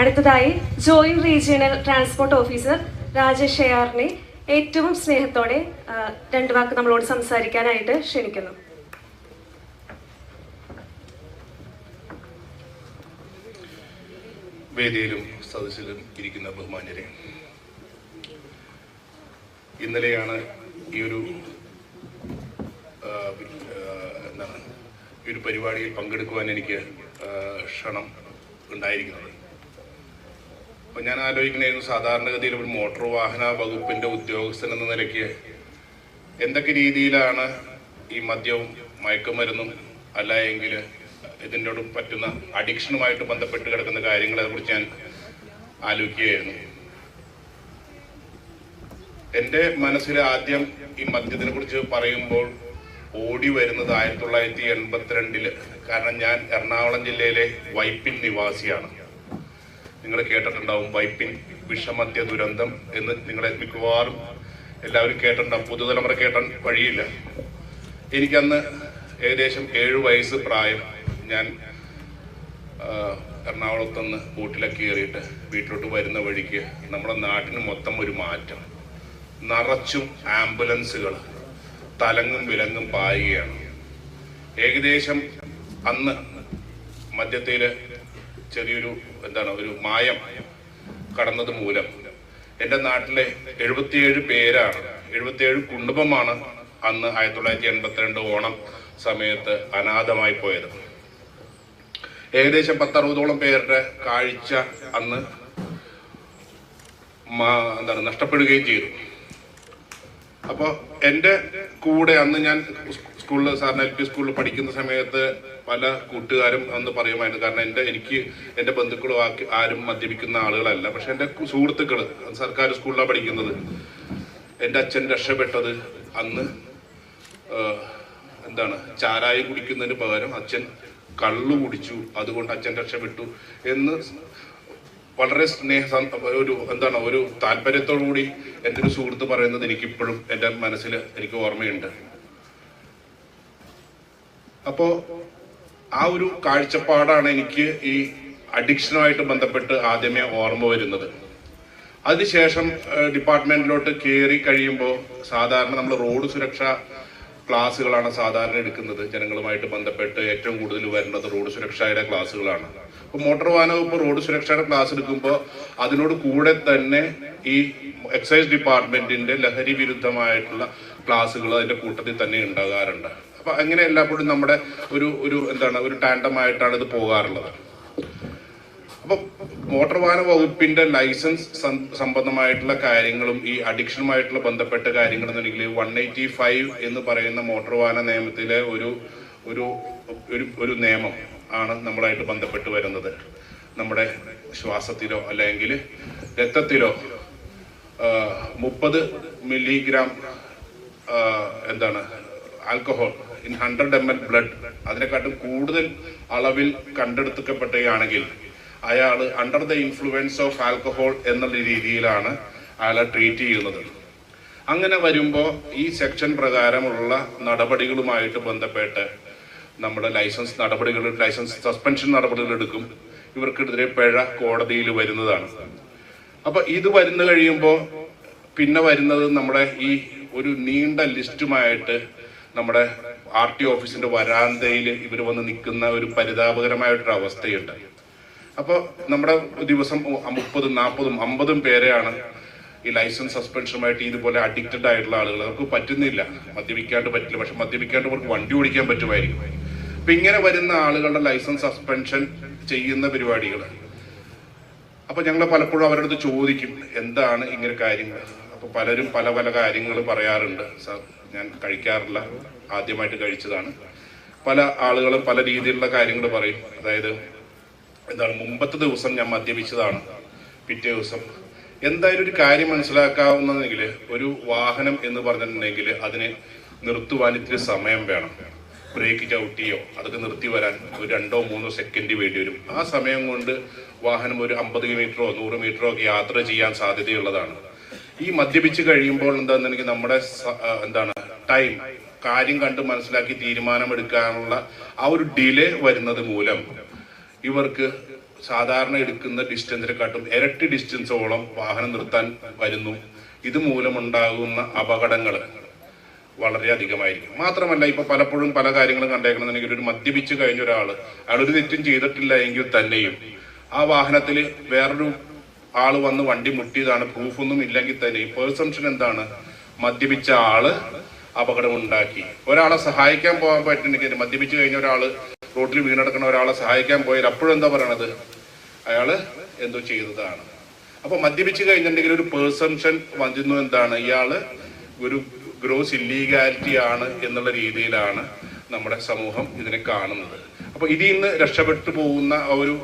അടുത്തതായി joint regional transport officer Rajesh ഷെയാറിനെ ഏറ്റവും സ്നേഹത്തോടെ രണ്ട് വാക്ക് നമ്മളോട് സംസാരിക്കാനായിട്ട് ക്ഷണിക്കുന്നു. വേദിയിലും സദസ്സിലും ഇരിക്കുന്ന ബഹുമാന്യരെ ഇന്നലെയാണ് ഈ ഒരു എന്താണ് ഈ ഒരു പരിപാടിയിൽ പങ്കെടുക്കുവാൻ എനിക്ക് ക്ഷണം ഉണ്ടായിരിക്കുന്നത്. അപ്പം ഞാൻ ആലോചിക്കണായിരുന്നു സാധാരണഗതിയിൽ ഒരു മോട്ടോർ വാഹന വകുപ്പിന്റെ ഉദ്യോഗസ്ഥൻ എന്ന നിലയ്ക്ക് എന്തൊക്കെ രീതിയിലാണ് ഈ മദ്യവും മയക്കുമരുന്നും അല്ല എങ്കിൽ ഇതിനോട് പറ്റുന്ന അഡിക്ഷനുമായിട്ട് ബന്ധപ്പെട്ട് കിടക്കുന്ന കാര്യങ്ങളെക്കുറിച്ച് ഞാൻ ആലോചിക്കുകയായിരുന്നു. എന്റെ മനസ്സിൽ ആദ്യം ഈ മദ്യത്തിനെ കുറിച്ച് പറയുമ്പോൾ ഓടി വരുന്നത് ആയിരത്തി തൊള്ളായിരത്തി എൺപത്തിരണ്ടിൽ. കാരണം ഞാൻ എറണാകുളം ജില്ലയിലെ വൈപ്പിൻ നിവാസിയാണ്. നിങ്ങൾ കേട്ടിട്ടുണ്ടാവും വൈപ്പിൻ വിഷമദ്യ ദുരന്തം എന്ന് നിങ്ങളെ മിക്കവാറും എല്ലാവരും കേട്ടിട്ടുണ്ടാവും. പുതുതലമുറ കേട്ടാൻ വഴിയില്ല. എനിക്കന്ന് ഏകദേശം ഏഴ് വയസ്സ് പ്രായം ഞാൻ എറണാകുളത്തുനിന്ന് എറണാകുളത്ത് നിന്ന് ബോട്ടിലൊക്കെ കയറിയിട്ട് വീട്ടിലോട്ട് വരുന്ന വഴിക്ക് നമ്മുടെ നാട്ടിന് മൊത്തം ഒരു മാറ്റം. നിറച്ചും ആംബുലൻസുകൾ തലങ്ങും വിലങ്ങും പായുകയാണ്. ഏകദേശം അന്ന് മദ്യത്തിൽ ചെറിയൊരു എന്താണ് ഒരു മായം കടന്നത് മൂലം. എന്റെ നാട്ടിലെ എഴുപത്തിയേഴ് പേരാണ് എഴുപത്തിയേഴ് കുടുംബമാണ് അന്ന് ആയിരത്തി തൊള്ളായിരത്തി എൺപത്തിരണ്ട് ഓണം സമയത്ത് അനാഥമായി പോയത്. ഏകദേശം പത്തറുപതോളം പേരുടെ കാഴ്ച അന്ന് എന്താണ് നഷ്ടപ്പെടുകയും ചെയ്തു. അപ്പോൾ എന്റെ കൂടെ അന്ന് ഞാൻ സ്കൂളിൽ സാറിന് എൽ പി സ്കൂളിൽ പഠിക്കുന്ന സമയത്ത് പല കൂട്ടുകാരും അന്ന് പറയുമായിരുന്നു. കാരണം എന്റെ എനിക്ക് എന്റെ ബന്ധുക്കളും ആരും മദ്യപിക്കുന്ന ആളുകളല്ല. പക്ഷെ എന്റെ സുഹൃത്തുക്കൾ സർക്കാർ സ്കൂളിലാണ് പഠിക്കുന്നത്. എന്റെ അച്ഛൻ രക്ഷപ്പെട്ടത് അന്ന് എന്താണ് ചാരായം കുടിക്കുന്നതിന് പകരം അച്ഛൻ കള്ളു കുടിച്ചു. അതുകൊണ്ട് അച്ഛൻ രക്ഷപ്പെട്ടു എന്ന് വളരെ സ്നേഹ ഒരു എന്താണ് ഒരു താല്പര്യത്തോടു കൂടി എന്റെ ഒരു സുഹൃത്ത് പറയുന്നത് എനിക്കിപ്പോഴും എന്റെ മനസ്സിൽ എനിക്ക് ഓർമ്മയുണ്ട്. അപ്പോ ആ ഒരു കാഴ്ചപ്പാടാണ് എനിക്ക് ഈ അഡിക്ഷനുമായിട്ട് ബന്ധപ്പെട്ട് ആദ്യമേ ഓർമ്മ വരുന്നത്. അതിനുശേഷം ഡിപ്പാർട്ട്മെന്റിലോട്ട് കയറി കഴിയുമ്പോൾ സാധാരണ നമ്മൾ റോഡ് സുരക്ഷ ക്ലാസ്സുകളാണ് സാധാരണ എടുക്കുന്നത്. ജനങ്ങളുമായിട്ട് ബന്ധപ്പെട്ട് ഏറ്റവും കൂടുതൽ വരുന്നത് റോഡ് സുരക്ഷയുടെ ക്ലാസ്സുകളാണ്. അപ്പോൾ മോട്ടോർ വാഹന വകുപ്പ് റോഡ് സുരക്ഷയുടെ ക്ലാസ് എടുക്കുമ്പോൾ അതിനോട് കൂടെ തന്നെ ഈ എക്സൈസ് ഡിപ്പാർട്ട്മെന്റിന്റെ ലഹരി വിരുദ്ധമായിട്ടുള്ള ക്ലാസ്സുകൾ അതിന്റെ കൂട്ടത്തിൽ തന്നെ ഉണ്ടാകാറുണ്ട്. അപ്പൊ അങ്ങനെ എല്ലാപ്പോഴും നമ്മുടെ ഒരു ഒരു എന്താണ് ഒരു ടാൻഡമായിട്ടാണ് ഇത് പോകാറുള്ളത്. അപ്പൊ മോട്ടോർ വാഹന വകുപ്പിന്റെ ലൈസൻസ് സംബന്ധമായിട്ടുള്ള കാര്യങ്ങളും ഈ അഡിക്ഷനുമായിട്ടുള്ള ബന്ധപ്പെട്ട കാര്യങ്ങളെന്നുണ്ടെങ്കിൽ വൺ എയ്റ്റി ഫൈവ് എന്ന് പറയുന്ന മോട്ടോർ വാഹന നിയമത്തിലെ ഒരു ഒരു ഒരു ഒരു നിയമം ആണ് നമ്മളായിട്ട് ബന്ധപ്പെട്ട് വരുന്നത്. നമ്മുടെ ശ്വാസത്തിലോ അല്ലെങ്കിൽ രക്തത്തിലോ മുപ്പത് മില്ലിഗ്രാം എന്താണ് alcohol in hundred M L blood അതിനെക്കാട്ടും കൂടുതൽ അളവിൽ കണ്ടെടുക്കപ്പെടുകയാണെങ്കിൽ അയാൾ under the influence of alcohol എന്നുള്ള രീതിയിലാണ് അയാളെ ട്രീറ്റ് ചെയ്യുന്നത്. അങ്ങനെ വരുമ്പോൾ ഈ സെക്ഷൻ പ്രകാരമുള്ള നടപടികളുമായിട്ട് ബന്ധപ്പെട്ട് നമ്മുടെ ലൈസൻസ് നടപടികൾ ലൈസൻസ് സസ്പെൻഷൻ നടപടികൾ എടുക്കും. ഇവർക്കെതിരെ പിഴ കോടതിയിൽ വരുന്നതാണ്. അപ്പൊ ഇത് വരുന്നു കഴിയുമ്പോൾ പിന്നെ വരുന്നത് നമ്മുടെ ഈ ഒരു നീണ്ട ലിസ്റ്റുമായിട്ട് നമ്മുടെ ആർ ടി ഓഫീസിന്റെ വരാന്തയിൽ ഇവർ വന്ന് നിൽക്കുന്ന ഒരു പരിതാപകരമായിട്ടൊരു അവസ്ഥയുണ്ട്. അപ്പോൾ നമ്മുടെ ദിവസം മുപ്പതും നാൽപ്പതും അമ്പതും പേരെയാണ് ഈ ലൈസൻസ് സസ്പെൻഷനുമായിട്ട് ഇതുപോലെ അഡിക്റ്റഡ് ആയിട്ടുള്ള ആളുകൾ അവർക്ക് പറ്റുന്നില്ല. മദ്യപിക്കാണ്ട് പറ്റില്ല. പക്ഷെ മദ്യപിക്കാണ്ട് അവർക്ക് വണ്ടി ഓടിക്കാൻ പറ്റുമായിരിക്കും. അപ്പൊ ഇങ്ങനെ വരുന്ന ആളുകളുടെ ലൈസൻസ് സസ്പെൻഷൻ ചെയ്യുന്ന പരിപാടികൾ അപ്പൊ ഞങ്ങൾ പലപ്പോഴും അവരുടെ അടുത്ത് ചോദിക്കും എന്താണ് ഇങ്ങനെ കാര്യങ്ങൾ അപ്പൊ പലരും പല പല കാര്യങ്ങൾ പറയാറുണ്ട്. സാർ ഞാൻ കഴിക്കാറില്ല. ആദ്യമായിട്ട് കഴിച്ചതാണ്. പല ആളുകളും പല രീതിയിലുള്ള കാര്യങ്ങൾ പറയും. അതായത് എന്താണ് മുമ്പത്തെ ദിവസം ഞാൻ മദ്യപിച്ചതാണ്. പിറ്റേ ദിവസം. എന്തായാലും ഒരു കാര്യം മനസ്സിലാക്കാവുന്നതെങ്കിൽ ഒരു വാഹനം എന്ന് പറഞ്ഞിട്ടുണ്ടെങ്കിൽ അതിന് നിർത്തുവാൻ ഇത്തിരി സമയം വേണം. ബ്രേക്ക് ചവിട്ടിയോ അതൊക്കെ നിർത്തി വരാൻ ഒരു രണ്ടോ മൂന്നോ സെക്കൻഡ് വേണ്ടി വരും. ആ സമയം കൊണ്ട് വാഹനം ഒരു അമ്പത് കിലോമീറ്ററോ നൂറ് മീറ്ററോ ഒക്കെ യാത്ര ചെയ്യാൻ സാധ്യതയുള്ളതാണ്. ഈ മദ്യപിച്ച് കഴിയുമ്പോൾ എന്താണെന്നുണ്ടെങ്കിൽ നമ്മുടെ എന്താണ് ടൈം കാര്യം കണ്ട് മനസ്സിലാക്കി തീരുമാനമെടുക്കാനുള്ള ആ ഒരു ഡിലേ വരുന്നത് മൂലം ഇവർക്ക് സാധാരണ എടുക്കുന്ന ഡിസ്റ്റൻസിനെക്കാട്ടും ഇരട്ടി ഡിസ്റ്റൻസോളം വാഹനം നിർത്താൻ വരുന്നു. ഇതുമൂലമുണ്ടാകുന്ന അപകടങ്ങൾ വളരെ അധികമായിരിക്കും. മാത്രമല്ല ഇപ്പൊ പലപ്പോഴും പല കാര്യങ്ങളും കണ്ടേക്കണമെന്നുണ്ടെങ്കിൽ ഒരു മദ്യപിച്ച് കഴിഞ്ഞ ഒരാൾ അയാൾ ഒരു തെറ്റും ചെയ്തിട്ടില്ല എങ്കിൽ തന്നെയും ആ വാഹനത്തിൽ വേറൊരു ആൾ വന്ന് വണ്ടി മുട്ടിയതാണ് പ്രൂഫൊന്നും ഇല്ലെങ്കിൽ തന്നെ പെർസംഷൻ എന്താണ്? മദ്യപിച്ച ആൾ അപകടം ഉണ്ടാക്കി ഒരാളെ സഹായിക്കാൻ പോകാൻ പറ്റുന്നെങ്കിൽ മദ്യപിച്ച് കഴിഞ്ഞ ഒരാൾ റോട്ടിൽ വീണെടുക്കുന്ന ഒരാളെ സഹായിക്കാൻ പോയാൽ അപ്പോഴെന്താ പറയണത്? അയാൾ എന്തോ ചെയ്തതാണ്. അപ്പൊ മദ്യപിച്ച് കഴിഞ്ഞിട്ടുണ്ടെങ്കിൽ ഒരു പേഴ്സംഷൻ വന്നിരുന്നു എന്താണ്? ഇയാൾ ഒരു ഗ്രോസ് ഇല്ലീഗാലിറ്റി ആണ് എന്നുള്ള രീതിയിലാണ് നമ്മുടെ സമൂഹം ഇതിനെ കാണുന്നത്. അപ്പൊ ഇതിൽ നിന്ന് രക്ഷപ്പെട്ടു പോകുന്ന ഒരു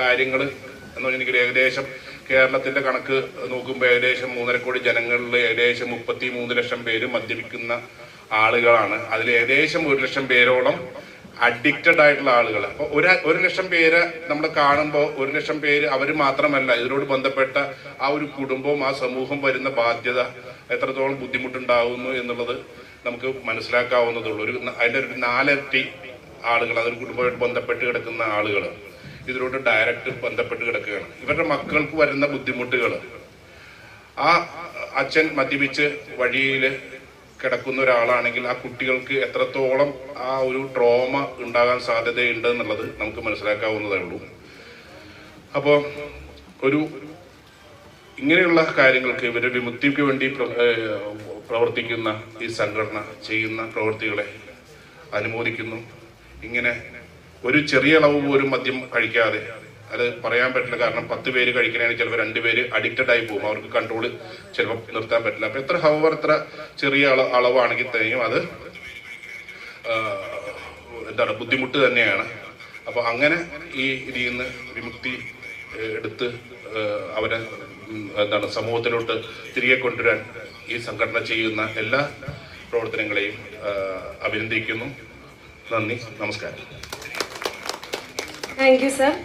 കാര്യങ്ങൾ എന്ന് പറഞ്ഞെങ്കിൽ ഏകദേശം കേരളത്തിന്റെ കണക്ക് നോക്കുമ്പോൾ ഏകദേശം മൂന്നര കോടി ജനങ്ങളിൽ ഏകദേശം മുപ്പത്തി മൂന്ന് ലക്ഷം പേര് മദ്യപിക്കുന്ന ആളുകളാണ്. അതിൽ ഏകദേശം ഒരു ലക്ഷം പേരോളം അഡിക്റ്റഡ് ആയിട്ടുള്ള ആളുകൾ അപ്പൊ ഒരു ഒരു ലക്ഷം പേര് നമ്മൾ കാണുമ്പോൾ ഒരു ലക്ഷം പേര് അവർ മാത്രമല്ല ഇതിനോട് ബന്ധപ്പെട്ട ആ ഒരു കുടുംബവും ആ സമൂഹം വരുന്ന ബാധ്യത എത്രത്തോളം ബുദ്ധിമുട്ടുണ്ടാകുന്നു എന്നുള്ളത് നമുക്ക് മനസ്സിലാക്കാവുന്നതേ ഉള്ളൂ. ഒരു അതിന്റെ ഒരു നാലരട്ടി ആളുകൾ അതൊരു കുടുംബമായിട്ട് ബന്ധപ്പെട്ട് കിടക്കുന്ന ആളുകൾ ഇതിലോട്ട് ഡയറക്റ്റ് ബന്ധപ്പെട്ട് കിടക്കുകയാണ്. ഇവരുടെ മക്കൾക്ക് വരുന്ന ബുദ്ധിമുട്ടുകൾ ആ അച്ഛൻ മദ്യപിച്ച് വഴിയിൽ കിടക്കുന്ന ഒരാളാണെങ്കിൽ ആ കുട്ടികൾക്ക് എത്രത്തോളം ആ ഒരു ട്രോമ ഉണ്ടാകാൻ സാധ്യതയുണ്ട് എന്നുള്ളത് നമുക്ക് മനസ്സിലാക്കാവുന്നതേ ഉള്ളൂ. അപ്പോൾ ഒരു ഇങ്ങനെയുള്ള കാര്യങ്ങൾക്ക് ഇവരുടെ വിമുക്തിക്ക് വേണ്ടി പ്രവർത്തിക്കുന്ന ഈ സംഘടന ചെയ്യുന്ന പ്രവൃത്തികളെ അനുമോദിക്കുന്നു. ഇങ്ങനെ ഒരു ചെറിയ അളവ് പോലും മദ്യം കഴിക്കാതെ. അത് പറയാൻ പറ്റില്ല കാരണം പത്ത് പേര് കഴിക്കണമെങ്കിൽ ചിലപ്പോൾ രണ്ട് പേര് അഡിക്റ്റഡ് ആയി പോകും. അവർക്ക് കൺട്രോൾ ചിലപ്പോൾ നിർത്താൻ പറ്റില്ല. അപ്പൊ എത്ര ഹവർ എത്ര ചെറിയ അള അളവാണെങ്കിൽ തന്നെയും അത് എന്താണ് ബുദ്ധിമുട്ട് തന്നെയാണ്. അപ്പൊ അങ്ങനെ ഈ ഇതിൽ നിന്ന് വിമുക്തി എടുത്ത് അവരെ എന്താണ് സമൂഹത്തിലോട്ട് തിരികെ കൊണ്ടുവരാൻ ഈ സംഘടന ചെയ്യുന്ന എല്ലാ പ്രവർത്തനങ്ങളെയും അഭിനന്ദിക്കുന്നു. നന്ദി നമസ്കാരം. Thank you, sir.